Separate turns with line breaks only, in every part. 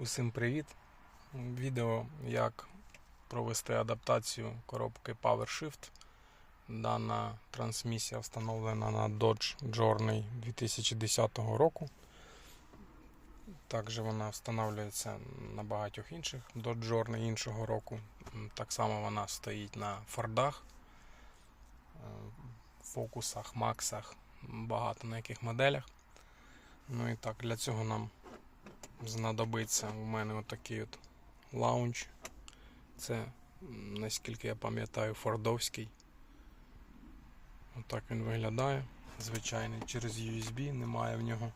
Усім привіт! Відео, як провести адаптацію коробки PowerShift. Дана трансмісія встановлена на Dodge Journey 2010 року. Також вона встановлюється на багатьох інших Dodge Journey іншого року. Так само вона стоїть на Фордах, е, Фокусах, Максах, багато на яких моделях. Ну і так, для цього нам знадобиться у мене отакий от лаунч. Це, наскільки я пам'ятаю, фордовський. Отак він виглядає. Звичайний через USB, немає в нього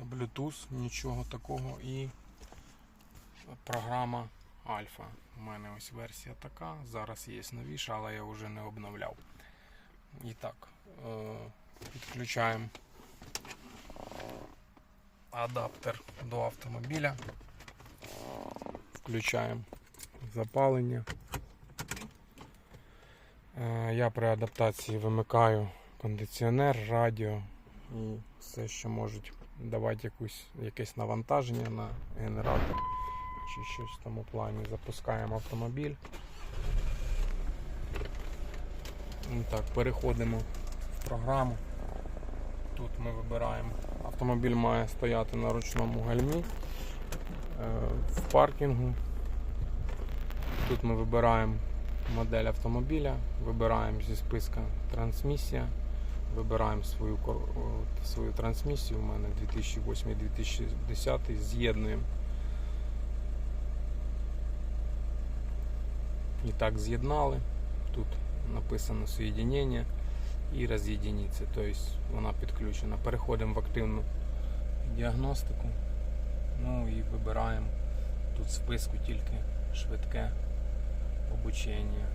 Bluetooth, нічого такого. І програма Alpha. У мене ось версія така. Зараз є новіша, але я вже не обновляв. І так, е, підключаємо адаптер до автомобіля. Включаємо запалення. Е, Я при адаптації вимикаю кондиціонер, радіо і все, що можуть давати якусь, якесь навантаження на генератор чи щось в тому плані. Запускаємо автомобіль. Так, переходимо в програму. Тут ми вибираємо. Автомобіль має стояти на ручному гальмі е, в паркінгу. Тут ми вибираємо модель автомобіля, вибираємо зі списка трансмісія, вибираємо свою, свою трансмісію. У мене 2008-2010 з'єднуємо. І так з'єднали. Тут написано соєдинення і роз'єдиниться, тобто вона підключена. Переходимо в активну діагностику. Ну і вибираємо тут в списку тільки швидке обучення.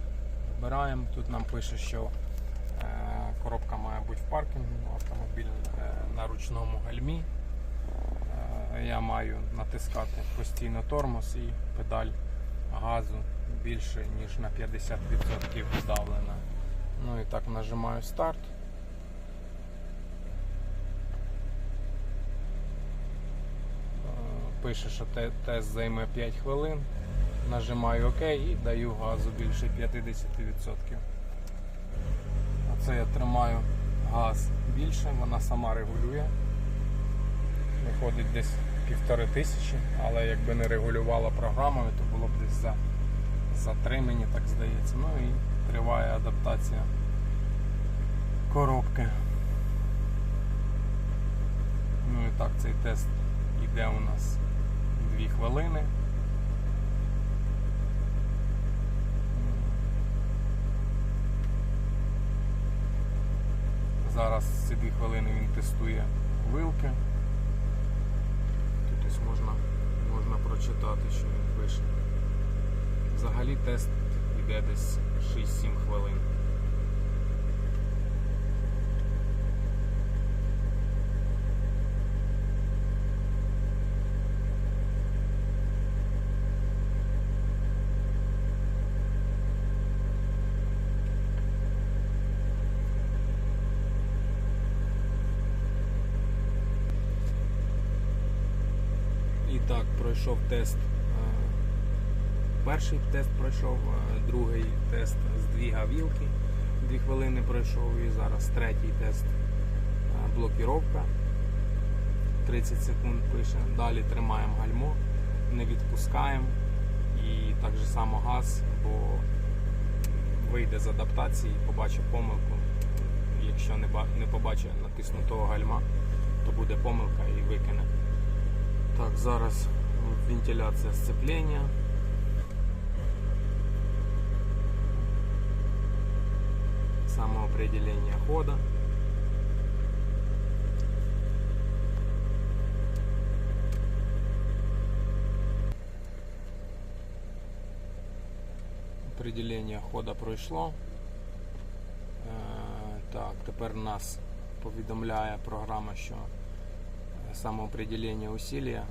Вибираємо, тут нам пише, що е, коробка має бути в паркінгу, автомобіль е, на ручному гальмі. Е, я маю натискати постійно тормоз і педаль газу більше ніж на 50% вдавлена. Ну і так нажимаю старт. Е, Пише, що тест займе 5 хвилин. Нажимаю ОК і даю газу більше 50%. Оце я тримаю газ більше, вона сама регулює. Виходить десь півтори тисячі, але якби не регулювала програмою, то було б десь за, за три, мені так здається. Ну і триває адаптація коробки. Ну і так, цей тест йде у нас 2 хвилини. Зараз ці 2 хвилини він тестує вилки. Тут ось можна, можна прочитати, що він пише. Взагалі тест йде десь 6-7 хвилин. Так, пройшов тест. Перший тест пройшов, е, другий тест здвіга вілки. Дві хвилини пройшов і зараз третій тест е, блокіровка. 30 секунд пише. Далі тримаємо гальмо, не відпускаємо. І так же само газ, бо вийде з адаптації, побачить помилку. Якщо не побачить натиснутого гальма, то буде помилка і викине. Так, зараз вентиляція сцеплення. Самоопределение хода. Определення хода пройшло. Е, Так, тепер нас повідомляє програма, що самоопределення усилля.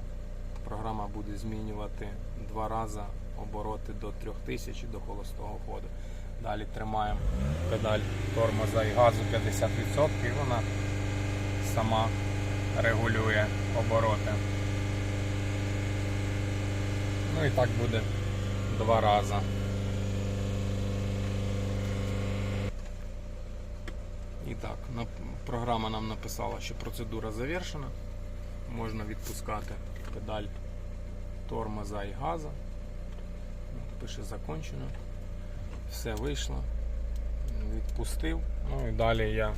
Програма буде змінювати два рази обороти до 3000 до холостого ходу. Далі тримаємо педаль тормоза і газу 50% і вона сама регулює обороти. Ну і так буде два рази. І так, програма нам написала, що процедура завершена. Можна відпускати педаль тормоза і газа. Пише закончено. Все вийшло. Відпустив. Ну і далі я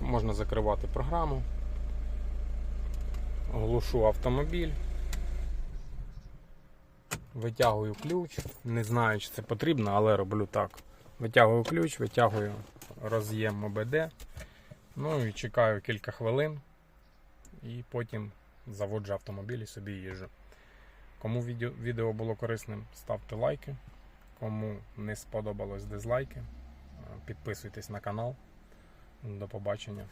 можна закривати програму. Глушу автомобіль. Витягую ключ. Не знаю, чи це потрібно, але роблю так. Витягую ключ, витягую роз'єм ОБД. Ну і чекаю кілька хвилин. І потім заводжу автомобіль і собі їжджу. Кому відео було корисним, ставте лайки. Кому не сподобалось дизлайки, підписуйтесь на канал. До побачення.